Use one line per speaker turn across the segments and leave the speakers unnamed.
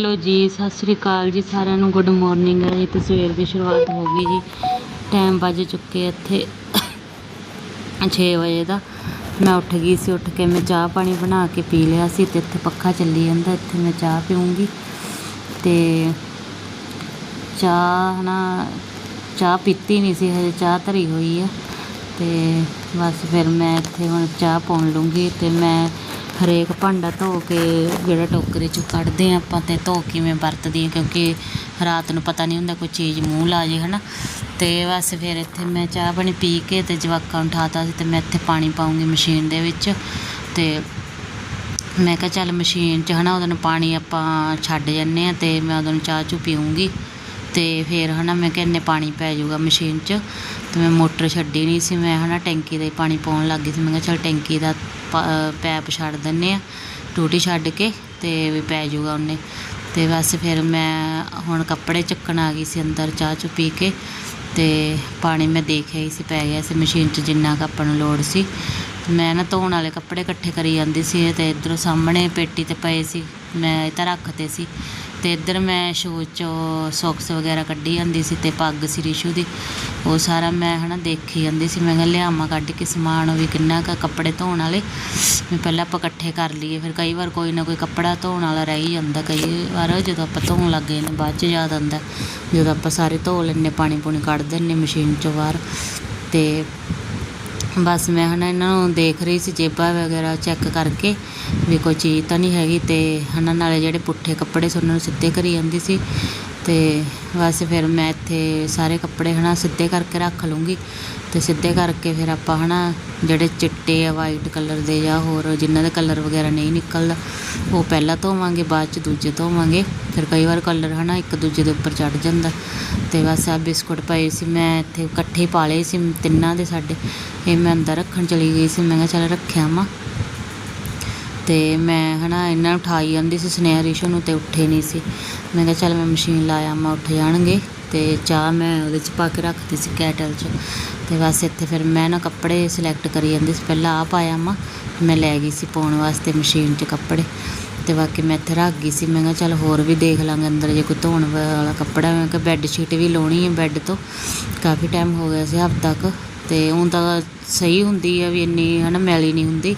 Hello ਜੀ, ਸਤਿ ਸ੍ਰੀ ਅਕਾਲ ਜੀ ਸਾਰਿਆਂ ਨੂੰ। ਗੁੱਡ ਮਾਰਨਿੰਗ ਹੈ ਜੀ। ਤੇ ਸਵੇਰ ਦੀ ਸ਼ੁਰੂਆਤ ਹੋ ਗਈ ਜੀ। ਟਾਈਮ ਵੱਜ ਚੁੱਕੇ ਇੱਥੇ 6 ਵਜੇ ਦਾ। ਮੈਂ ਉੱਠ ਗਈ ਸੀ, ਉੱਠ ਕੇ ਮੈਂ ਚਾਹ ਪਾਣੀ ਬਣਾ ਕੇ ਪੀ ਲਿਆ ਸੀ ਤੇ ਇੱਥੇ ਪੱਖਾ ਚੱਲੀ ਜਾਂਦਾ, ਇੱਥੇ ਮੈਂ ਚਾਹ ਪੀਉਂਗੀ ਤੇ ਚਾਹ ਨਾ, ਚਾਹ ਪੀਤੀ ਨਹੀਂ ਸੀ, ਹਜੇ ਚਾਹ ਧਰੀ ਹੋਈ ਆ। ਤੇ ਬਸ ਫਿਰ ਮੈਂ ਇੱਥੇ ਹੁਣ ਚਾਹ ਪਾਉਣ ਲੂੰਗੀ ਤੇ ਮੈਂ ਹਰੇਕ ਭਾਂਡਾ ਧੋ ਕੇ ਜਿਹੜਾ ਟੋਕਰੇ 'ਚੋਂ ਕੱਢਦੇ ਹਾਂ ਆਪਾਂ ਅਤੇ ਧੋ ਕਿਵੇਂ ਵਰਤਦੀ ਹਾਂ, ਕਿਉਂਕਿ ਰਾਤ ਨੂੰ ਪਤਾ ਨਹੀਂ ਹੁੰਦਾ ਕੋਈ ਚੀਜ਼ ਮੂੰਹ ਲਾ ਜੇ ਹੈ ਨਾ ਅਤੇ ਬਸ ਫਿਰ ਇੱਥੇ ਮੈਂ ਚਾਹ ਪਾਣੀ ਪੀ ਕੇ ਅਤੇ ਜਵਾਕਾਂ ਨੂੰ ਉਠਾਤਾ ਸੀ ਅਤੇ ਮੈਂ ਇੱਥੇ ਪਾਣੀ ਪਾਉਂਗੀ ਮਸ਼ੀਨ ਦੇ ਵਿੱਚ। ਅਤੇ ਮੈਂ ਕਿਹਾ ਚੱਲ ਮਸ਼ੀਨ 'ਚ, ਹਨਾ, ਉਹਦੇ ਨੂੰ ਪਾਣੀ ਆਪਾਂ ਛੱਡ ਜਾਂਦੇ ਆ ਅਤੇ ਮੈਂ ਉਹਦੇ ਨੂੰ ਚਾਹ ਚੂ ਪੀਉਂਗੀ ਅਤੇ ਫਿਰ ਹੈ ਨਾ ਮੈਂ ਕਿਹਾ ਇੰਨੇ ਪਾਣੀ ਪੈ ਜਾਊਗਾ ਮਸ਼ੀਨ 'ਚ। ਤੇ ਮੈਂ ਮੋਟਰ ਛੱਡੀ ਨਹੀਂ ਸੀ, ਮੈਂ ਹਨਾ ਟੈਂਕੀ ਦਾ ਹੀ ਪਾਣੀ ਪਾਉਣ ਲੱਗ ਗਈ ਸੀ। ਮੈਂ ਕਿਹਾ ਚੱਲ ਟੈਂਕੀ ਦਾ ਪੈਪ ਛੱਡ ਦਿੰਦੇ ਆ ਟੂਟੀ ਛੱਡ ਕੇ ਤੇ ਵੀ ਪੈ ਜਾਊਗਾ ਉਹਨੇ। ਤੇ ਬਸ ਫਿਰ ਮੈਂ ਹੁਣ ਕੱਪੜੇ ਚੱਕਣ ਆ ਗਈ ਸੀ ਅੰਦਰ ਚਾਹ ਚੂ ਪੀ ਕੇ ਤੇ ਪਾਣੀ ਮੈਂ ਦੇਖਿਆ ਹੀ ਸੀ, ਪੈ ਗਿਆ ਸੀ ਮਸ਼ੀਨ 'ਚ ਜਿੰਨਾ ਕੁ ਆਪਾਂ ਨੂੰ ਲੋੜ ਸੀ। ਮੈਂ ਨਾ ਧੋਣ ਵਾਲੇ ਕੱਪੜੇ ਇਕੱਠੇ ਕਰੀ ਜਾਂਦੀ ਸੀ ਅਤੇ ਇੱਧਰੋਂ ਸਾਹਮਣੇ ਪੇਟੀ ਤੇ ਪਏ ਸੀ, ਮੈਂ ਇਹ ਤਾਂ ਰੱਖਤੇ ਸੀ। ਅਤੇ ਇੱਧਰ ਮੈਂ ਸ਼ੂਜ਼ 'ਚੋਂ ਸੋਕਸ ਵਗੈਰਾ ਕੱਢੀ ਜਾਂਦੀ ਸੀ ਅਤੇ ਪੱਗ ਸੀ ਰਿਸ਼ੂ ਦੀ। ਉਹ ਸਾਰਾ ਮੈਂ ਹੈ ਨਾ ਦੇਖੀ ਜਾਂਦੀ ਸੀ। ਮੈਂ ਕਿਹਾ ਲਿਆਵਾਂ ਕੱਢ ਕੇ ਸਮਾਨ ਵੀ ਕਿੰਨਾ ਕੁ ਕੱਪੜੇ ਧੋਣ ਵਾਲੇ। ਵੀ ਪਹਿਲਾਂ ਆਪਾਂ ਇਕੱਠੇ ਕਰ ਲਈਏ, ਫਿਰ ਕਈ ਵਾਰ ਕੋਈ ਨਾ ਕੋਈ ਕੱਪੜਾ ਧੋਣ ਵਾਲਾ ਰਹਿ ਹੀ ਜਾਂਦਾ। ਕਈ ਵਾਰ ਜਦੋਂ ਆਪਾਂ ਧੋਣ ਲੱਗ ਜਾਂਦੇ ਬਾਅਦ 'ਚ ਯਾਦ ਆਉਂਦਾ। ਜਦੋਂ ਆਪਾਂ ਸਾਰੇ ਧੋ ਲੈਂਦੇ, ਪਾਣੀ ਪੂਣੀ ਕੱਢ ਦਿੰਦੇ ਮਸ਼ੀਨ 'ਚੋਂ ਬਾਹਰ। ਅਤੇ ਬਸ ਮੈਂ ਹਨਾ ਇਹਨਾਂ ਨੂੰ ਦੇਖ ਰਹੀ ਸੀ ਜੇਬਾਂ ਵਗੈਰਾ ਚੈੱਕ ਕਰਕੇ ਵੀ ਕੋਈ ਚੀਜ਼ ਤਾਂ ਨਹੀਂ ਹੈਗੀ ਤੇ ਹਨਾ ਨਾਲੇ ਜਿਹੜੇ ਪੁੱਠੇ ਕੱਪੜੇ ਸੀ ਉਹਨਾਂ ਨੂੰ ਸਿੱਧੇ ਕਰੀ ਜਾਂਦੀ ਸੀ ਤੇ ਬਸ ਫਿਰ ਮੈਂ ਇੱਥੇ ਸਾਰੇ ਕੱਪੜੇ ਹਨਾ ਸਿੱਧੇ ਕਰਕੇ ਰੱਖ ਲੂੰਗੀ ਅਤੇ ਸਿੱਧੇ ਕਰਕੇ ਫਿਰ ਆਪਾਂ ਹੈ ਨਾ ਜਿਹੜੇ ਚਿੱਟੇ ਆ ਵਾਈਟ ਕਲਰ ਦੇ ਜਾਂ ਹੋਰ ਜਿਨ੍ਹਾਂ ਦੇ ਕਲਰ ਵਗੈਰਾ ਨਹੀਂ ਨਿਕਲਦਾ, ਉਹ ਪਹਿਲਾਂ ਧੋਵਾਂਗੇ, ਬਾਅਦ ਚ ਦੂਜੇ ਧੋਵਾਂਗੇ। ਫਿਰ ਕਈ ਵਾਰ ਕਲਰ ਹੈ ਨਾ ਇੱਕ ਦੂਜੇ ਦੇ ਉੱਪਰ ਚੜ ਜਾਂਦਾ। ਅਤੇ ਬਸ ਆ ਬਿਸਕੁਟ ਪਏ ਸੀ, ਮੈਂ ਇੱਥੇ ਇਕੱਠੇ ਪਾ ਲਏ ਸੀ ਤਿੰਨਾਂ ਦੇ ਸਾਡੇ। ਇਹ ਮੈਂ ਅੰਦਰ ਰੱਖਣ ਚਲੀ ਗਈ ਸੀ, ਮੈਂ ਕਿਹਾ ਚੱਲ ਰੱਖਿਆ ਮਾ ਤੇ ਮੈਂ ਹਨਾ ਇਹਨਾਂ ਨੂੰ ਉਠਾਈ ਜਾਂਦੀ ਸੀ ਸਨੇਹਾ ਰਿਸ਼ੂ ਨੂੰ ਤੇ ਉੱਠੇ ਨਹੀਂ ਸੀ। ਮੈਂ ਕਿਹਾ ਚੱਲ ਮੈਂ ਮਸ਼ੀਨ ਲਾਇਆ ਮੈਂ ਉੱਠ ਜਾਣਗੇ। ਅਤੇ ਚਾਹ ਮੈਂ ਉਹਦੇ 'ਚ ਪਾ ਕੇ ਰੱਖਦੀ ਸੀ ਕੈਟਲ 'ਚ। ਅਤੇ ਬਸ ਇੱਥੇ ਫਿਰ ਮੈਂ ਨਾ ਕੱਪੜੇ ਸਿਲੈਕਟ ਕਰੀ ਜਾਂਦੀ ਸੀ। ਪਹਿਲਾਂ ਆਹ ਪਾਇਆ ਮਾ ਮੈਂ ਲੈ ਗਈ ਸੀ ਪਾਉਣ ਵਾਸਤੇ ਮਸ਼ੀਨ 'ਚ ਕੱਪੜੇ। ਅਤੇ ਬਾਕੀ ਮੈਂ ਇੱਥੇ ਰੱਖ ਗਈ ਸੀ। ਮੈਂ ਕਿਹਾ ਚੱਲ ਹੋਰ ਵੀ ਦੇਖ ਲਾਂਗੇ ਅੰਦਰ ਜੇ ਕੋਈ ਧੋਣ ਵਾਲਾ ਕੱਪੜਾ ਮੈਂ ਕਿਹਾ ਬੈੱਡ ਸ਼ੀਟ ਵੀ ਲਾਉਣੀ ਹੈ ਬੈੱਡ ਤੋਂ। ਕਾਫੀ ਟਾਈਮ ਹੋ ਗਿਆ ਸੀ ਹਫ਼ਤਾ ਤੱਕ ਅਤੇ ਹੁਣ ਤਾਂ ਸਹੀ ਹੁੰਦੀ ਆ ਵੀ ਇੰਨੀ ਹੈ ਨਾ ਮੈਲੀ ਨਹੀਂ ਹੁੰਦੀ।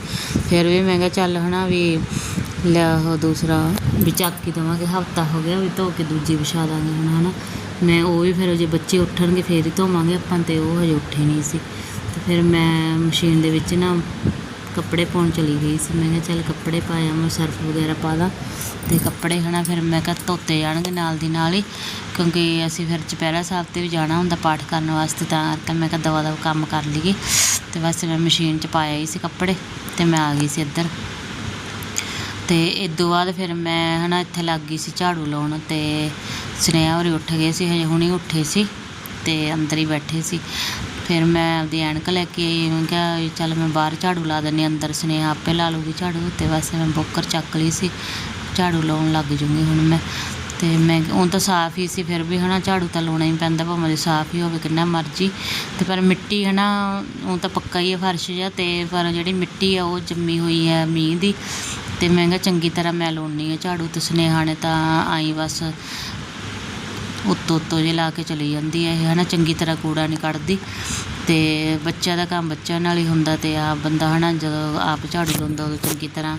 ਫਿਰ ਵੀ ਮੈਂ ਕਿਹਾ ਚੱਲ ਹੈ ਨਾ ਵੀ ਲਿਆ ਉਹ ਦੂਸਰਾ ਵੀ ਚੱਕ ਹੀ ਦੇਵਾਂਗੇ, ਹਫ਼ਤਾ ਹੋ ਗਿਆ ਵੀ ਧੋ ਕੇ ਦੂਜੀ ਵਿਛਾ ਦਾਂਗੇ ਹੁਣ, ਹਨਾ। ਮੈਂ ਉਹ ਵੀ ਫਿਰ ਜੇ ਬੱਚੇ ਉੱਠਣਗੇ ਫੇਰ ਹੀ ਧੋਵਾਂਗੇ ਆਪਾਂ ਤੇ ਉਹ ਹਜੇ ਉੱਠੇ ਨਹੀਂ ਸੀ। ਤੇ ਫਿਰ ਮੈਂ ਮਸ਼ੀਨ ਦੇ ਵਿੱਚ ਨਾ ਕੱਪੜੇ ਪਾਉਣ ਚਲੀ ਗਈ ਸੀ। ਮੈਂ ਕਿਹਾ ਚੱਲ ਕੱਪੜੇ ਪਾਇਆ ਮੈਂ ਸਰਫ ਵਗੈਰਾ ਪਾ ਦਾਂ ਤੇ ਕੱਪੜੇ, ਹਨਾ, ਫਿਰ ਮੈਂ ਕਿਹਾ ਧੋਤੇ ਜਾਣਗੇ ਨਾਲ ਦੀ ਨਾਲ ਹੀ। ਕਿਉਂਕਿ ਅਸੀਂ ਫਿਰ ਚੁਪਹਿਰਾ ਸਾਹਿਬ ਤੇ ਵੀ ਜਾਣਾ ਹੁੰਦਾ ਪਾਠ ਕਰਨ ਵਾਸਤੇ ਤਾਂ ਕਰਕੇ ਮੈਂ ਕਿਹਾ ਦਵਾ ਦਵਾ ਕੰਮ ਕਰ ਲਈਏ। ਤੇ ਬਸ ਮੈਂ ਮਸ਼ੀਨ 'ਚ ਪਾਇਆ ਹੀ ਸੀ ਕੱਪੜੇ ਤੇ ਮੈਂ ਆ ਗਈ ਸੀ ਇੱਧਰ। ਅਤੇ ਇਹ ਤੋਂ ਬਾਅਦ ਫਿਰ ਮੈਂ ਹੈ ਨਾ ਇੱਥੇ ਲੱਗ ਗਈ ਸੀ ਝਾੜੂ ਲਾਉਣ ਅਤੇ ਸਨੇਹਾ ਹੋਰੀ ਉੱਠ ਗਏ ਸੀ, ਹਜੇ ਹੁਣੀ ਉੱਠੇ ਸੀ ਅਤੇ ਅੰਦਰ ਹੀ ਬੈਠੇ ਸੀ। ਫਿਰ ਮੈਂ ਆਪਦੀ ਐਨਕ ਲੈ ਕੇ ਆਈ ਮੈਂ ਕਿਹਾ ਵੀ ਚੱਲ ਮੈਂ ਬਾਹਰ ਝਾੜੂ ਲਾ ਦਿੰਦੀ ਅੰਦਰ ਸਨੇਹਾ ਆਪੇ ਲਾ ਲੂਗੀ ਝਾੜੂ ਅਤੇ ਬਸ ਮੈਂ ਬੋਕਰ ਚੱਕ ਲਈ ਸੀ, ਝਾੜੂ ਲਾਉਣ ਲੱਗ ਜੂੰਗੀ ਹੁਣ ਮੈਂ। ਅਤੇ ਮੈਂ ਉਹ ਤਾਂ ਸਾਫ਼ ਹੀ ਸੀ, ਫਿਰ ਵੀ ਹੈ ਨਾ ਝਾੜੂ ਤਾਂ ਲਾਉਣਾ ਹੀ ਪੈਂਦਾ, ਭਾਵੇਂ ਜੇ ਸਾਫ਼ ਹੀ ਹੋਵੇ ਕਿੰਨਾ ਮਰਜ਼ੀ। ਅਤੇ ਪਰ ਮਿੱਟੀ ਹੈ ਨਾ ਉਹ ਤਾਂ ਪੱਕਾ ਹੀ ਹੈ ਫਰਸ਼ ਜਿਹਾ ਅਤੇ ਪਰ ਜਿਹੜੀ ਮਿੱਟੀ ਆ ਉਹ ਜੰਮੀ ਹੋਈ ਹੈ ਮੀਂਹ ਦੀ। ਤੇ ਮੈਂ ਕਿਹਾ ਚੰਗੀ ਤਰ੍ਹਾਂ ਮੈਂ ਲਾਉਣੀ ਆ ਝਾੜੂ, ਤੇ ਸੁਨੇਹਾ ਨੇ ਤਾਂ ਆਈ ਬਸ ਉੱਤੋਂ ਉੱਤੋਂ ਜੇ ਲਾ ਕੇ ਚਲੀ ਜਾਂਦੀ ਹੈ ਇਹ, ਹਨਾ, ਚੰਗੀ ਤਰ੍ਹਾਂ ਕੂੜਾ ਨਹੀਂ ਕੱਢਦੀ। ਤੇ ਬੱਚਿਆਂ ਦਾ ਕੰਮ ਬੱਚਿਆਂ ਨਾਲ ਹੀ ਹੁੰਦਾ ਤੇ ਆਪ ਬੰਦਾ, ਹਨਾ, ਜਦੋਂ ਆਪ ਝਾੜੂ ਲਾਉਂਦਾ ਉਦੋਂ ਚੰਗੀ ਤਰ੍ਹਾਂ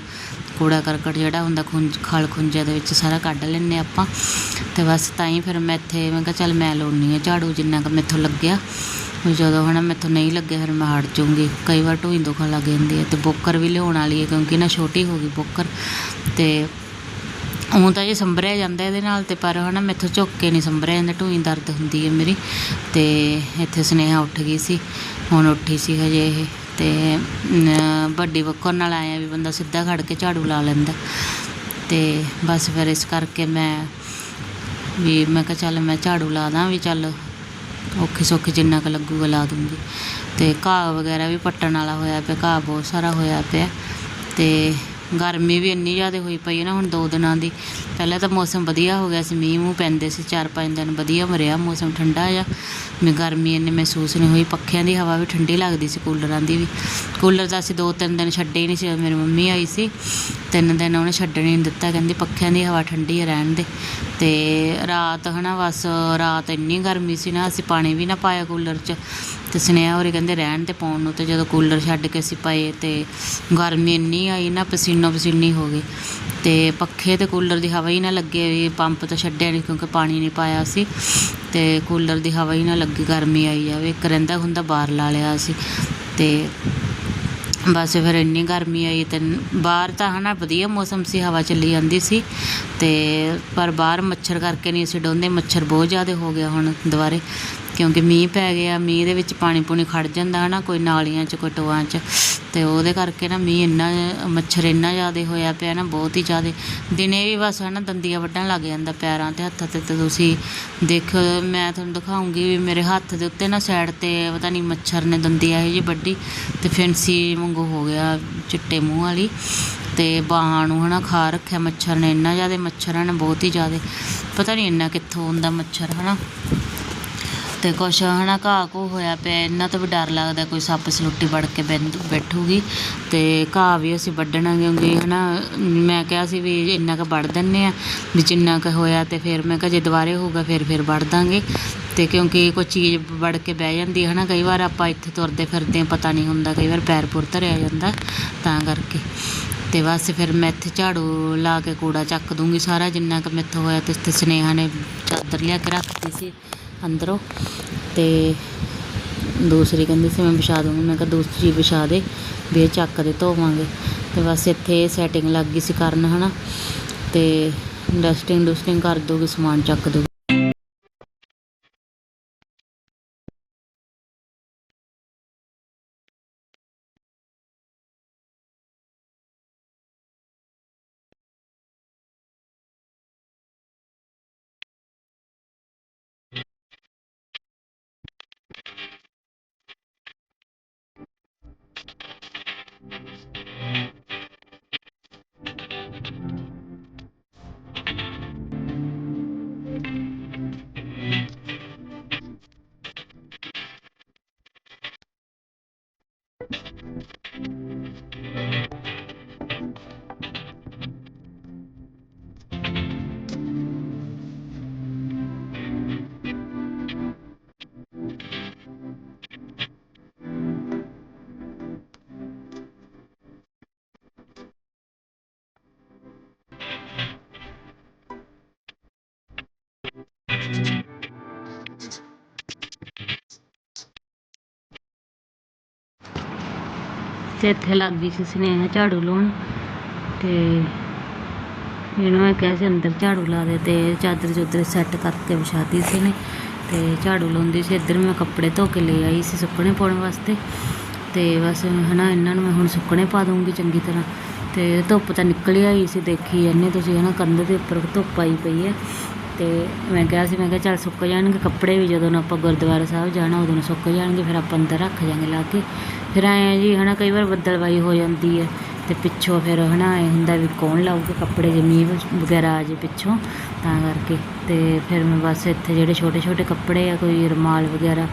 ਕੂੜਾ ਕਰਕਟ ਜਿਹੜਾ ਹੁੰਦਾ ਖੁੰਜ ਖਲ ਖੁੰਝਿਆਂ ਦੇ ਵਿੱਚ ਸਾਰਾ ਕੱਢ ਲੈਂਦੇ ਆਪਾਂ। ਤੇ ਬਸ ਤਾਂ ਹੀ ਫਿਰ ਮੈਂ ਇੱਥੇ, ਮੈਂ ਕਿਹਾ ਚੱਲ ਮੈਂ ਲਾਉਣੀ ਆ ਝਾੜੂ ਜਿੰਨਾ ਕੁ ਮੈਥੋਂ ਲੱਗਿਆ। ਜਦੋਂ ਹਨਾ ਮੈਥੋਂ ਨਹੀਂ ਲੱਗਿਆ ਫਿਰ ਮੈਂ ਹਟ ਜਾਊਂਗੀ। ਕਈ ਵਾਰ ਢੋਈ ਦੁਖਣ ਲੱਗ ਜਾਂਦੀ ਹੈ ਤੇ ਬੋਕਰ ਵੀ ਲਿਆਉਣ ਵਾਲੀ ਹੈ, ਕਿਉਂਕਿ ਨਾ ਛੋਟੀ ਹੋ ਗਈ ਬੋਕਰ। ਤੇ ਉਹ ਤਾਂ ਜੇ ਸੰਭਰਿਆ ਜਾਂਦਾ ਇਹਦੇ ਨਾਲ ਤੇ ਪਰ ਹਨਾ ਮੈਥੋਂ ਝੁੱਕ ਕੇ ਨਹੀਂ ਸੰਭਰਿਆ ਜਾਂਦਾ ਢੂਈ ਦਰਦ ਹੁੰਦੀ ਹੈ ਮੇਰੀ। ਤੇ ਇੱਥੇ ਸੁਨੇਹਾ ਉੱਠ ਗਈ ਸੀ, ਹੁਣ ਉੱਠੀ ਸੀ ਹਜੇ ਇਹ। ਤੇ ਵੱਡੀ ਵੱਕਰ ਨਾਲ ਆਇਆ ਵੀ ਬੰਦਾ ਸਿੱਧਾ ਖੜ ਕੇ ਝਾੜੂ ਲਾ ਲੈਂਦਾ। ਤੇ ਬਸ ਫਿਰ ਇਸ ਕਰਕੇ ਮੈਂ ਵੀ ਮੈਂ ਕਿਹਾ ਚੱਲ ਮੈਂ ਝਾੜੂ ਲਾ ਦਾਂ ਵੀ ਚੱਲ ਔਖੇ ਸੌਖੇ ਜਿੰਨਾ ਕੁ ਲੱਗੂਗਾ ਲਾ ਦੂੰਗੀ। ਅਤੇ ਘਾਹ ਵਗੈਰਾ ਵੀ ਪੱਟਣ ਵਾਲਾ ਹੋਇਆ ਪਿਆ, ਘਾਹ ਬਹੁਤ ਸਾਰਾ ਹੋਇਆ ਪਿਆ। ਅਤੇ ਗਰਮੀ ਵੀ ਇੰਨੀ ਜ਼ਿਆਦਾ ਹੋਈ ਪਈ ਹੈ ਨਾ ਹੁਣ ਦੋ ਦਿਨਾਂ ਦੀ। ਪਹਿਲਾਂ ਤਾਂ ਮੌਸਮ ਵਧੀਆ ਹੋ ਗਿਆ ਸੀ, ਮੀਂਹ ਮੂੰਹ ਪੈਂਦੇ ਸੀ, ਚਾਰ ਪੰਜ ਦਿਨ ਵਧੀਆ ਮਰਿਆ, ਮੌਸਮ ਠੰਡਾ ਆ ਮੈਂ ਗਰਮੀ ਇੰਨੀ ਮਹਿਸੂਸ ਨਹੀਂ ਹੋਈ, ਪੱਖਿਆਂ ਦੀ ਹਵਾ ਵੀ ਠੰਡੀ ਲੱਗਦੀ ਸੀ, ਕੂਲਰਾਂ ਦੀ ਵੀ। ਕੂਲਰ ਤਾਂ ਅਸੀਂ ਦੋ ਤਿੰਨ ਦਿਨ ਛੱਡੇ ਹੀ ਨਹੀਂ ਸੀ, ਮੇਰੀ ਮੰਮੀ ਆਈ ਸੀ, ਤਿੰਨ ਦਿਨ ਉਹਨੇ ਛੱਡਣ ਹੀ ਨਹੀਂ ਦਿੱਤਾ, ਕਹਿੰਦੀ ਪੱਖਿਆਂ ਦੀ ਹਵਾ ਠੰਡੀ ਹੈ ਰਹਿਣ ਦੇ। ਤੇ ਰਾਤ ਹਨਾ ਬਸ, ਰਾਤ ਇੰਨੀ ਗਰਮੀ ਸੀ ਨਾ, ਅਸੀਂ ਪਾਣੀ ਵੀ ਨਾ ਪਾਇਆ ਕੂਲਰ 'ਚ। ਤੇ ਸੁਨੇਹਾ ਹੋਰੇ ਕਹਿੰਦੇ ਰਹਿਣ ਤੇ ਪਾਉਣ ਨੂੰ, ਤੇ ਜਦੋਂ ਕੂਲਰ ਛੱਡ ਕੇ ਅਸੀਂ ਪਏ ਤੇ ਗਰਮੀ ਇੰਨੀ ਆਈ ਨਾ ਪਸੀਨੋ ਪਸੀਨੀ ਹੋ ਗਏ ਤੇ ਪੱਖੇ ਤੇ ਕੂਲਰ ਦੀ ਹਵਾ ਹੀ ਨਾ ਲੱਗੇ ਵੀ ਪੰਪ ਤਾਂ ਛੱਡਿਆ ਨਹੀਂ ਕਿਉਂਕਿ ਪਾਣੀ ਨਹੀਂ ਪਾਇਆ ਸੀ। ਤੇ ਕੂਲਰ ਦੀ ਹਵਾ ਹੀ ਨਾ ਲੱਗੀ, ਗਰਮੀ ਆਈ ਜਾਵੇ। ਇੱਕ ਰਹਿੰਦਾ ਹੁੰਦਾ, ਬਾਹਰ ਲਾ ਲਿਆ ਸੀ। ਤੇ ਬਸ ਫਿਰ ਇੰਨੀ ਗਰਮੀ ਆਈ ਤੇ ਬਾਹਰ ਤਾਂ ਹਨਾ ਵਧੀਆ ਮੌਸਮ ਸੀ, ਹਵਾ ਚੱਲੀ ਜਾਂਦੀ ਸੀ। ਤੇ ਪਰ ਬਾਹਰ ਮੱਛਰ ਕਰਕੇ ਨਹੀਂ ਸੀ ਡੋਂਦੇ ਮੱਛਰ ਬਹੁਤ ਜ਼ਿਆਦਾ ਹੋ ਗਿਆ ਹੁਣ ਦੁਬਾਰੇ। ਕਿਉਂਕਿ ਮੀਂਹ ਪੈ ਗਿਆ, ਮੀਂਹ ਦੇ ਵਿੱਚ ਪਾਣੀ ਪੂਣੀ ਖੜ ਜਾਂਦਾ ਹਨਾ, ਕੋਈ ਨਾਲੀਆਂ 'ਚ, ਕੋਈ ਟੋਆਂ 'ਚ। ਤੇ ਉਹਦੇ ਕਰਕੇ ਨਾ ਮੀਂਹ ਇੰਨਾ, ਮੱਛਰ ਇੰਨਾ ਜ਼ਿਆਦਾ ਹੋਇਆ ਪਿਆ ਨਾ, ਬਹੁਤ ਹੀ ਜ਼ਿਆਦਾ। ਦਿਨੇ ਵੀ ਬਸ ਹਨਾ ਦੰਦੀਆਂ ਵੱਢਣ ਲੱਗ ਜਾਂਦਾ ਪੈਰਾਂ ਤੇ ਹੱਥਾਂ ਤੇ। ਤੇ ਤੁਸੀਂ ਦੇਖੋ ਮੈਂ ਤੁਹਾਨੂੰ ਦਿਖਾਉਂਗੀ ਵੀ ਮੇਰੇ ਹੱਥ ਦੇ ਉੱਤੇ ਨਾ ਸਾਈਡ ਤੇ ਪਤਾ ਨਹੀਂ ਮੱਛਰ ਨੇ ਦੰਦੀ ਇਹੋ ਜਿਹੀ ਵੱਢੀ ਤੇ ਫੈਂਸੀ ਵਾਂਗੂ ਹੋ ਗਿਆ ਚਿੱਟੇ ਮੂੰਹ ਵਾਲੀ। ਤੇ ਬਾਹਾਂ ਨੂੰ ਹਨਾ ਖਾ ਰੱਖਿਆ ਮੱਛਰ ਨੇ, ਇੰਨਾ ਜ਼ਿਆਦਾ ਮੱਛਰ ਹਨ, ਬਹੁਤ ਹੀ ਜ਼ਿਆਦਾ। ਪਤਾ ਨਹੀਂ ਇੰਨਾ ਕਿੱਥੋਂ ਹੁੰਦਾ ਮੱਛਰ ਹਨਾ। ਤੇ ਕੁਛ ਹਨਾ ਘਾਹ ਘੂ ਹੋਇਆ ਪਿਆ ਇਹਨਾਂ ਤੋਂ ਵੀ ਡਰ ਲੱਗਦਾ ਕੋਈ ਸੱਪ ਸਲੂਟੀ ਵੜ ਕੇ ਬੈਠ- ਬੈਠੂਗੀ। ਤੇ ਘਾਹ ਵੀ ਅਸੀਂ ਵੱਢਣਾ ਕਿਉਂਕਿ ਹਨਾ ਮੈਂ ਕਿਹਾ ਸੀ ਵੀ ਇੰਨਾ ਕੁ ਵੱਢ ਦਿੰਨੇ ਆ ਵੀ ਜਿੰਨਾ ਕੁ ਹੋਇਆ ਤੇ ਫਿਰ ਮੈਂ ਕਿਹਾ ਜੇ ਦੁਬਾਰੇ ਹੋਊਗਾ ਫਿਰ ਫਿਰ ਵੱਢ ਦਾਂਗੇ। ਤੇ ਕਿਉਂਕਿ ਕੋਈ ਚੀਜ਼ ਵੜ ਕੇ ਬਹਿ ਜਾਂਦੀ ਹੈ ਨਾ ਕਈ ਵਾਰ ਆਪਾਂ ਇੱਥੇ ਤੁਰਦੇ ਫਿਰਦੇ ਹਾਂ, ਪਤਾ ਨਹੀਂ ਹੁੰਦਾ ਕਈ ਵਾਰ ਪੈਰ ਪੁਰ ਧਰਿਆ ਜਾਂਦਾ ਤਾਂ ਕਰਕੇ। ਤੇ ਬਸ ਫਿਰ ਮੈਂ ਇੱਥੇ ਝਾੜੂ ਲਾ ਕੇ ਕੂੜਾ ਚੱਕ ਦੂੰਗੀ ਸਾਰਾ ਜਿੰਨਾ ਕੁ ਮੈਥੋਂ ਹੋਇਆ ਤੇ ਇੱਥੇ ਸੁਨੇਹਾ ਨੇ ਚਾਦਰ ਲਿਆ ਕੇ ਰੱਖਤੀ ਸੀ। ਅੰਦਰੋਂ ਤੇ ਦੂਸਰੀ ਕਹਿੰਦੀ ਸੀ, ਮੈਂ ਵਿਛਾ ਦੂੰਗੀ। ਮੈਂ ਕਿਹਾ ਦੂਸਰੀ ਵਿਛਾ ਦੇ, ਵੀ ਇਹ ਚੱਕ ਦੇ ਧੋਵਾਂਗੇ। ਤੇ ਬਸ ਇੱਥੇ ਸੈਟਿੰਗ ਲੱਗ ਗਈ ਸੀ ਕਰਨ, ਹਨਾ? ਤੇ ਡਸਟਿੰਗ ਡਸਟਿੰਗ ਕਰ ਦੋਗੇ ਸਮਾਨ ਚੱਕ ਦੂਗੀ ਤੇ ਇੱਥੇ ਲੱਗ ਗਈ ਸੀ ਸੁਨੇਹਾ ਝਾੜੂ ਲਾਉਣ ਅਤੇ ਇਹਨੂੰ ਮੈਂ ਕਿਹਾ ਸੀ ਅੰਦਰ ਝਾੜੂ ਲਾ ਦੇ ਅਤੇ ਚਾਦਰ ਚੁੱਦਰ ਸੈੱਟ ਕਰਕੇ ਵਿਛਾਤੀ ਸੀ ਨੇ ਅਤੇ ਝਾੜੂ ਲਾਉਂਦੀ ਸੀ। ਇੱਧਰ ਮੈਂ ਕੱਪੜੇ ਧੋ ਕੇ ਲੈ ਆਈ ਸੀ ਸੁੱਕਣੇ ਪਾਉਣ ਵਾਸਤੇ ਅਤੇ ਬਸ ਹੈ ਨਾ ਇਹਨਾਂ ਨੂੰ ਮੈਂ ਹੁਣ ਸੁੱਕਣੇ ਪਾ ਦੂੰਗੀ ਚੰਗੀ ਤਰ੍ਹਾਂ ਅਤੇ ਧੁੱਪ ਤਾਂ ਨਿਕਲ ਹੀ ਆਈ ਸੀ ਦੇਖੀ ਜਾਂਦੇ ਤੁਸੀਂ ਹੈ ਨਾ ਕੰਧ ਦੇ ਉੱਪਰ ਧੁੱਪ ਆਈ ਪਈ ਹੈ ਤੇ ਮੈਂ ਕਿਹਾ ਸੀ ਮੈਂ ਕਿਹਾ ਚੱਲ ਸੁੱਕ ਜਾਣਗੇ ਕੱਪੜੇ ਵੀ ਜਦੋਂ ਨੂੰ ਆਪਾਂ ਗੁਰਦੁਆਰਾ ਸਾਹਿਬ ਜਾਣਾ ਉਦੋਂ ਨੂੰ ਸੁੱਕ ਜਾਣਗੇ ਫਿਰ ਆਪਾਂ ਅੰਦਰ ਰੱਖ ਜਾਾਂਗੇ ਲਾ ਕੇ ਫਿਰ ਆਏ ਆ ਜੀ, ਹਨਾ, ਕਈ ਵਾਰ ਬੱਦਲਵਾਈ ਹੋ ਜਾਂਦੀ ਹੈ ਤੇ ਪਿੱਛੋਂ ਫਿਰ, ਹਨਾ ਇਹ ਹੁੰਦਾ ਵੀ ਕੌਣ ਲਾਊਗਾ ਕੱਪੜੇ ਜੇ ਮੀਂਹ ਵਗੈਰਾ ਆ ਜੇ ਪਿੱਛੋਂ, ਤਾਂ ਕਰਕੇ। ਤੇ ਫਿਰ ਮੈਂ ਬਸ ਇੱਥੇ ਜਿਹੜੇ ਛੋਟੇ ਛੋਟੇ ਕੱਪੜੇ ਆ, ਕੋਈ ਰੁਮਾਲ ਵਗੈਰਾ,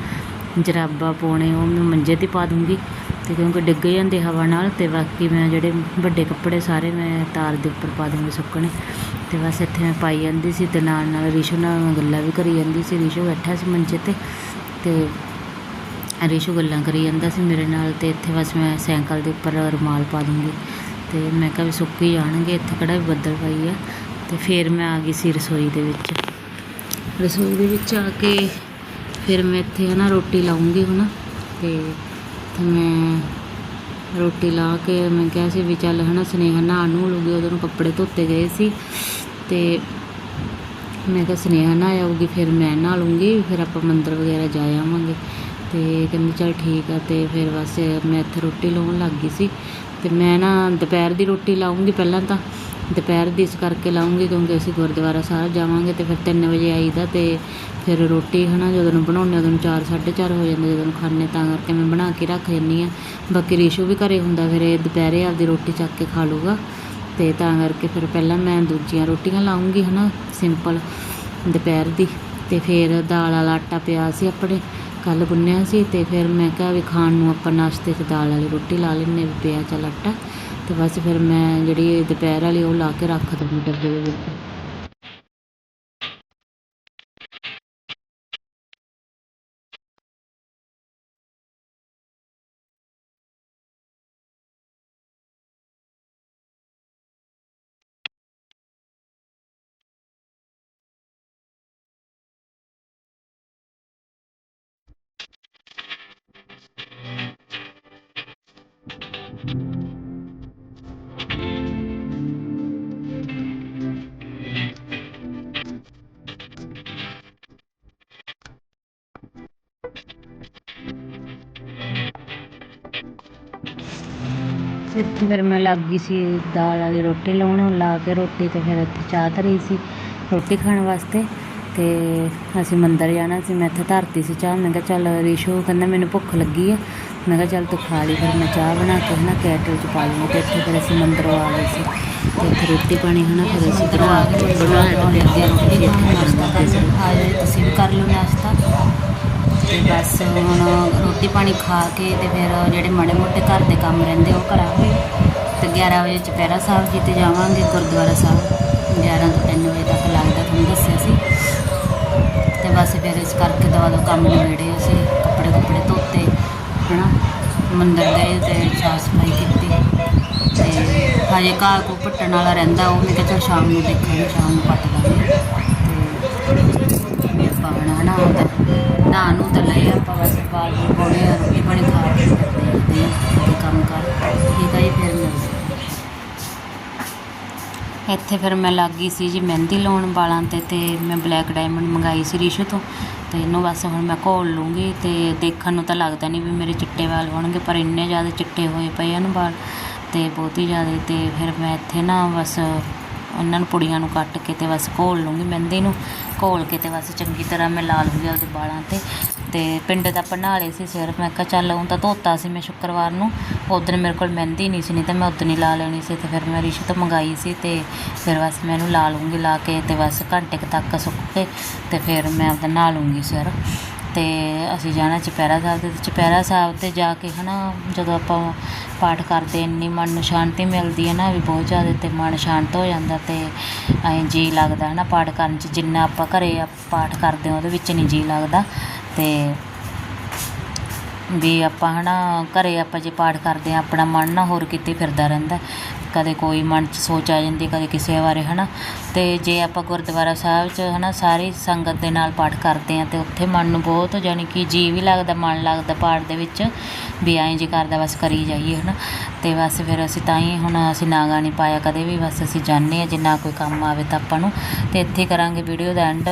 ਜਰਾਬਾ ਪਾਉਣੇ, ਉਹ ਮੈਂ ਮੰਜੇ ਤੇ ਪਾ ਦੂੰਗੀ। ਤੇ ਕਿਉਂਕਿ ਡਿੱਗ ਜਾਂਦੇ ਹਵਾ ਨਾਲ, ਤੇ ਬਾਕੀ ਮੈਂ ਜਿਹੜੇ ਵੱਡੇ ਕੱਪੜੇ ਸਾਰੇ ਮੈਂ ਤਾਰ ਦੇ ਉੱਪਰ ਪਾ ਦੂੰਗੀ ਸੁੱਕਣੇ। ਤੇ ਬਸ ਇੱਥੇ ਮੈਂ ਪਾਈ ਜਾਂਦੀ ਸੀ ਤੇ ਨਾਲ ਨਾਲ ਰਿਸ਼ੂ ਨਾਲ ਮੈਂ ਗੱਲਾਂ ਵੀ ਕਰੀ ਜਾਂਦੀ ਸੀ, ਰਿਸ਼ੂ ਬੈਠਾ ਸੀ ਮੰਜੇ ਤੇ। ਤੇ ਰਿਸ਼ੂ ਗੱਲਾਂ ਕਰੀ ਜਾਂਦਾ ਸੀ ਮੇਰੇ ਨਾਲ ਤੇ ਇੱਥੇ ਬਸ ਮੈਂ ਸਾਈਕਲ ਦੇ ਉੱਪਰ ਰੁਮਾਲ ਪਾ ਦੂੰਗੀ। ਤੇ ਮੈਂ ਕਿਹਾ ਵੀ ਸੁੱਕ ਹੀ ਜਾਣਗੇ, ਇੱਥੇ ਕਿਹੜਾ ਵੀ ਬੱਦਲ ਪਈ ਆ। ਤੇ ਫਿਰ ਮੈਂ ਆ ਗਈ ਸੀ ਰਸੋਈ ਦੇ ਵਿੱਚ। ਰਸੋਈ ਦੇ ਵਿੱਚ ਆ ਕੇ ਫਿਰ ਮੈਂ ਇੱਥੇ ਹੈ ਨਾ ਰੋਟੀ ਲਾਉਂਗੀ ਹੁਣ। ਤੇ ਤੇ ਮੈਂ ਰੋਟੀ ਲਾ ਕੇ ਮੈਂ ਕਿਹਾ ਸੀ ਵੀ ਚੱਲ ਹਨਾ ਸੁਨੇਹਾ ਨਹਾ ਨੂੰ ਲੂਗੀ ਉਦੋਂ ਨੂੰ ਕੱਪੜੇ ਧੋਤੇ ਗਏ ਸੀ। ਤੇ ਮੈਂ ਕਿਹਾ ਸੁਨੇਹਾ ਨਾ ਆਊਗੀ ਫਿਰ ਮੈਂ ਨਹਾ ਲੂੰਗੀ, ਫਿਰ ਆਪਾਂ ਮੰਦਰ ਵਗੈਰਾ ਜਾ ਆਵਾਂਗੇ। ਅਤੇ ਕਹਿੰਦੀ ਚੱਲ ਠੀਕ ਆ ਅਤੇ ਫਿਰ ਬਸ ਮੈਂ ਇੱਥੇ ਰੋਟੀ ਲਾਉਣ ਲੱਗ ਗਈ ਸੀ। ਅਤੇ ਮੈਂ ਨਾ ਦੁਪਹਿਰ ਦੀ ਰੋਟੀ ਲਾਊਂਗੀ ਪਹਿਲਾਂ ਤਾਂ। ਦੁਪਹਿਰ ਦੀ ਇਸ ਕਰਕੇ ਲਾਊਂਗੀ ਕਿਉਂਕਿ ਅਸੀਂ ਗੁਰਦੁਆਰਾ ਸਾਹਿਬ ਜਾਵਾਂਗੇ ਤੇ ਫਿਰ ਤਿੰਨ ਵਜੇ ਆਈਦਾ ਅਤੇ ਫਿਰ ਰੋਟੀ ਹੈ ਨਾ ਜਦੋਂ ਨੂੰ ਬਣਾਉਂਦੇ ਉਦੋਂ ਨੂੰ 4 4:30 ਹੋ ਜਾਂਦੇ ਜਦੋਂ ਨੂੰ ਖਾਂਦੇ ਤਾਂ ਕਰਕੇ ਮੈਂ ਬਣਾ ਕੇ ਰੱਖ ਜਾਂਦੀ ਹਾਂ। ਬਾਕੀ ਰਿਸ਼ੂ ਵੀ ਘਰੇ ਹੁੰਦਾ, ਫਿਰ ਇਹ ਦੁਪਹਿਰੇ ਆਪਦੀ ਰੋਟੀ ਚੱਕ ਕੇ ਖਾ ਲੂਗਾ ਅਤੇ ਤਾਂ ਕਰਕੇ ਫਿਰ ਪਹਿਲਾਂ ਮੈਂ ਦੂਜੀਆਂ ਰੋਟੀਆਂ ਲਾਉਂਗੀ ਨਾ ਸਿੰਪਲ ਦੁਪਹਿਰ ਦੀ। ਅਤੇ ਫਿਰ ਦਾਲ ਵਾਲਾ ਆਟਾ ਪਿਆ ਸੀ ਆਪਣੇ। ਕੱਲ ਗੁੰਨਿਆ ਸੀ ਤੇ ਫਿਰ ਮੈਂ ਕਿਹਾ ਵੀ ਖਾਣ ਨੂੰ ਆਪਾਂ ਨਾਸ਼ਤੇ 'ਚ ਦਾਲ ਵਾਲੀ ਰੋਟੀ ਲਾ ਲੈਂਦੇ ਵੀ ਪਿਆ ਚੱਲ ਆਟਾ। ਤੇ ਬਸ ਫਿਰ ਮੈਂ ਜਿਹੜੀ ਦੁਪਹਿਰ ਵਾਲੀ ਉਹ ਲਾ ਕੇ ਰੱਖ ਦੂੰਗੀ ਡੱਬੇ ਦੇ ਵਿੱਚ। ਇੱਥੇ ਫਿਰ ਮੈਂ ਲੱਗ ਗਈ ਸੀ ਦਾਲ ਵਾਲੀ ਰੋਟੀ ਲਾਉਣ, ਲਾ ਕੇ ਰੋਟੀ ਅਤੇ ਫਿਰ ਇੱਥੇ ਚਾਹ ਧਰੀ ਸੀ, ਰੋਟੀ ਖਾਣ ਵਾਸਤੇ ਅਤੇ ਅਸੀਂ ਮੰਦਰ ਜਾਣਾ ਸੀ, ਮੈਂ ਇੱਥੇ ਧਰਤੀ ਸੀ ਚਾਹ, ਮੈਂ ਕਿਹਾ ਚੱਲ ਰਿਸ਼ੂ ਕਹਿੰਦਾ ਮੈਨੂੰ ਭੁੱਖ ਲੱਗੀ ਆ, ਮੈਂ ਕਿਹਾ ਚੱਲ ਤੂੰ ਖਾ ਲਈ, ਫਿਰ ਮੈਂ ਚਾਹ ਬਣਾ ਕੇ ਹਨਾ ਕੈਟਲ 'ਚ ਪਾ ਲਈ, ਤੇ ਇੱਥੇ ਫਿਰ ਅਸੀਂ ਮੰਦਰੋਂ ਆ ਗਏ ਸੀ, ਤੇ ਇੱਥੇ ਰੋਟੀ ਪਾਣੀ ਹਨਾ ਫਿਰ ਅਸੀਂ ਬਣਾ ਬਣਾ ਕੇ ਅੱਗੇ ਰੋਟੀ ਇੱਥੇ ਨਾਸ਼ਤਾ ਕਰਦੇ ਸੀ ਤੁਸੀਂ ਵੀ ਕਰ ਲਓ ਨਾਸ਼ਤਾ ਤੇ ਬਸ ਹੁਣ ਰੋਟੀ ਪਾਣੀ ਖਾ ਕੇ ਤੇ ਫਿਰ ਜਿਹੜੇ ਮਾੜੇ ਮੋਟੇ ਘਰ ਦੇ ਕੰਮ ਰਹਿੰਦੇ ਉਹ ਕਰਾਂਗੇ ਤੇ 11 ਵਜੇ ਚੁਪਹਿਰਾ ਸਾਹਿਬ ਜੀ ਤੇ ਜਾਵਾਂਗੇ, ਗੁਰਦੁਆਰਾ ਸਾਹਿਬ। 11 ਤੋਂ 3 ਵਜੇ ਤੱਕ ਲੱਗਦਾ ਤੁਹਾਨੂੰ ਦੱਸਿਆ ਸੀ। ਤੇ ਬਸ ਫਿਰ ਇਸ ਕਰਕੇ ਦਵਾ ਦੋ ਕੰਮ ਨਿਬੇੜੇ ਅਸੀਂ, ਕੱਪੜੇ ਕੁੱਪੜੇ ਧੋਤੇ, ਹਨਾ? ਮੰਦਰ ਗਏ ਤੇ ਸਾਫ਼ ਸਫ਼ਾਈ ਕੀਤੀ। ਤੇ ਹਜੇ ਘਾਹ ਕੋ ਪੱਟਣ ਵਾਲਾ ਰਹਿੰਦਾ, ਉਹ ਮੈਂ ਕਿਹਾ ਚੱਲ ਸ਼ਾਮ ਨੂੰ ਦੇਖਾਂਗੇ, ਸ਼ਾਮ ਨੂੰ ਪੱਟ ਦਾਂਗੇ ਨਹਾ ਨੂੰ ਤਾਂ ਲਏ ਆਪਾਂ ਬਸ ਬਾਲ ਬੂਲ ਪਾਉਣੇ ਆ ਰੋਟੀ ਪਾਣੀ ਖਾ ਕੇ ਦੇਖਦੇ ਆ ਕੰਮ ਕਰ ਠੀਕ ਆ ਫਿਰ ਮਿਲਦੇ ਇੱਥੇ ਫਿਰ ਮੈਂ ਲੱਗ ਗਈ ਸੀ ਜੀ ਮਹਿੰਦੀ ਲਾਉਣ ਵਾਲਾਂ ਤੇ ਤੇ ਮੈਂ ਬਲੈਕ ਡਾਇਮੰਡ ਮੰਗਾਈ ਸੀ ਰਿਸ਼ੂ ਤੋਂ, ਤੇ ਇਹਨੂੰ ਬਸ ਹੁਣ ਮੈਂ ਘੋਲ ਲੂੰਗੀ, ਤੇ ਦੇਖਣ ਨੂੰ ਤਾਂ ਲੱਗਦਾ ਨਹੀਂ ਵੀ ਮੇਰੇ ਚਿੱਟੇ ਵਾਲ ਹੋਣਗੇ, ਪਰ ਇੰਨੇ ਜ਼ਿਆਦਾ ਚਿੱਟੇ ਹੋਏ ਪਏ ਹਨ ਵਾਲ, ਤੇ ਬਹੁਤ ਹੀ ਜ਼ਿਆਦਾ, ਤੇ ਫਿਰ ਮੈਂ ਇੱਥੇ ਨਾ ਬਸ ਉਹਨਾਂ ਨੂੰ ਪੁੜੀਆਂ ਨੂੰ ਕੱਟ ਕੇ ਤੇ ਬਸ ਘੋਲ ਲੂੰਗੀ, ਮਹਿੰਦੀ ਨੂੰ ਘੋਲ ਕੇ ਤੇ ਬਸ ਚੰਗੀ ਤਰ੍ਹਾਂ ਮੈਂ ਲਾ ਲੂੰਗੀ ਉਹਦੇ ਬਾਲਾਂ ਤੇ। ਤੇ ਪਿੰਡ ਦਾ ਆਪਾਂ ਨਹਾ ਲਏ ਸੀ ਸਿਰ ਮੈਂ ਕਿਹਾ ਚੱਲ ਹੁਣ ਤਾਂ ਧੋਤਾ ਸੀ ਮੈਂ ਸ਼ੁੱਕਰਵਾਰ ਨੂੰ ਉਦੋਂ ਮੇਰੇ ਕੋਲ ਮਹਿੰਦੀ ਨਹੀਂ ਸੀ, ਨਹੀਂ ਤਾਂ ਮੈਂ ਉਦੋਂ ਹੀ ਲਾ ਲੈਣੀ ਸੀ ਤੇ ਫਿਰ ਮੈਂ ਰਿਸ਼ੂ ਤੋਂ ਮੰਗਾਈ ਸੀ ਤੇ ਫਿਰ ਬਸ ਮੈਂ ਇਹਨੂੰ ਲਾ ਲੂੰਗੀ, ਲਾ ਕੇ ਤੇ ਬਸ ਘੰਟੇ ਕੁ ਤੱਕ ਸੁੱਕ ਕੇ ਤੇ ਫਿਰ ਮੈਂ ਆਪਦਾ ਨਹਾ ਲੂੰਗੀ ਸਿਰ ਅਤੇ ਅਸੀਂ ਜਾਣਾ ਚੁਪਹਿਰਾ ਸਾਹਿਬ ਦੇ ਤੇ ਚੁਪਹਿਰਾ ਸਾਹਿਬ ਤੇ ਜਾ ਕੇ ਹੈ ਨਾ ਜਦੋਂ ਆਪਾਂ ਪਾਠ ਕਰਦੇ ਇੰਨੀ ਮਨ ਨੂੰ ਸ਼ਾਂਤੀ ਮਿਲਦੀ ਹੈ ਨਾ ਵੀ ਬਹੁਤ ਜ਼ਿਆਦਾ ਅਤੇ ਮਨ ਸ਼ਾਂਤ ਹੋ ਜਾਂਦਾ ਅਤੇ ਐਂ ਜੀਅ ਲੱਗਦਾ ਹੈ ਨਾ ਪਾਠ ਕਰਨ 'ਚ, ਜਿੰਨਾ ਆਪਾਂ ਘਰ ਆ ਪਾਠ ਕਰਦੇ ਹਾਂ, ਉਹਦੇ ਵਿੱਚ ਨਹੀਂ ਜੀਅ ਲੱਗਦਾ ਅਤੇ ਵੀ ਆਪਾਂ ਹੈ ਨਾ ਘਰ ਆਪਾਂ ਜੇ ਪਾਠ ਕਰਦੇ ਹਾਂ, ਆਪਣਾ ਮਨ ਨਾ ਹੋਰ ਕਿਤੇ ਫਿਰਦਾ ਰਹਿੰਦਾ। ਕਦੇ ਕੋਈ ਮਨ 'ਚ ਸੋਚ ਆ ਜਾਂਦੀ, ਕਦੇ ਕਿਸੇ ਬਾਰੇ ਹੈ ਨਾ ਅਤੇ ਜੇ ਆਪਾਂ ਗੁਰਦੁਆਰਾ ਸਾਹਿਬ 'ਚ ਹੈ ਨਾ ਸਾਰੀ ਸੰਗਤ ਦੇ ਨਾਲ ਪਾਠ ਕਰਦੇ ਹਾਂ, ਤੇ ਉੱਥੇ ਮਨ ਨੂੰ ਬਹੁਤ, ਜਾਣੀ ਕਿ ਜੀਅ ਵੀ ਲੱਗਦਾ, ਮਨ ਲੱਗਦਾ ਪਾਠ ਦੇ ਵਿੱਚ, ਵੀ ਐਂ ਜੀ ਕਰਦਾ, ਬਸ ਕਰੀ ਜਾਈਏ ਹੈ ਨਾ ਅਤੇ ਬਸ ਫਿਰ ਅਸੀਂ ਤਾਂ ਹੀ ਹੁਣ ਅਸੀਂ ਨਾਗਾ ਨਹੀਂ ਪਾਇਆ, ਕਦੇ ਵੀ ਬਸ ਅਸੀਂ ਜਾਂਦੇ ਹਾਂ ਜੇ ਨਾ ਕੋਈ ਕੰਮ ਆਵੇ ਤਾਂ ਆਪਾਂ ਨੂੰ। ਤੇ ਇੱਥੇ ਕਰਾਂਗੇ ਵੀਡੀਓ ਦਾ ਐਂਡ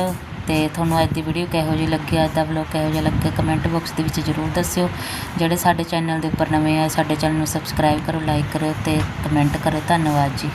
ਤੇ ਤੁਹਾਨੂੰ ਅੱਜ ਦੀ ਵੀਡੀਓ ਕਿਹੋ ਜਿਹੀ ਲੱਗੀ, ਅੱਜ ਦਾ ਵਲੋਗ ਕਿਹੋ ਜਿਹਾ ਲੱਗਿਆ ਕਮੈਂਟ ਬਾਕਸ ਦੇ ਵਿੱਚ ਜ਼ਰੂਰ ਦੱਸਿਓ। ਜਿਹੜੇ ਸਾਡੇ ਚੈਨਲ ਦੇ ਉੱਪਰ ਨਵੇਂ ਆ, ਸਾਡੇ ਚੈਨਲ ਨੂੰ ਸਬਸਕ੍ਰਾਈਬ ਕਰੋ ਲਾਈਕ ਕਰੋ ਤੇ ਕਮੈਂਟ ਕਰੋ। ਧੰਨਵਾਦ ਜੀ।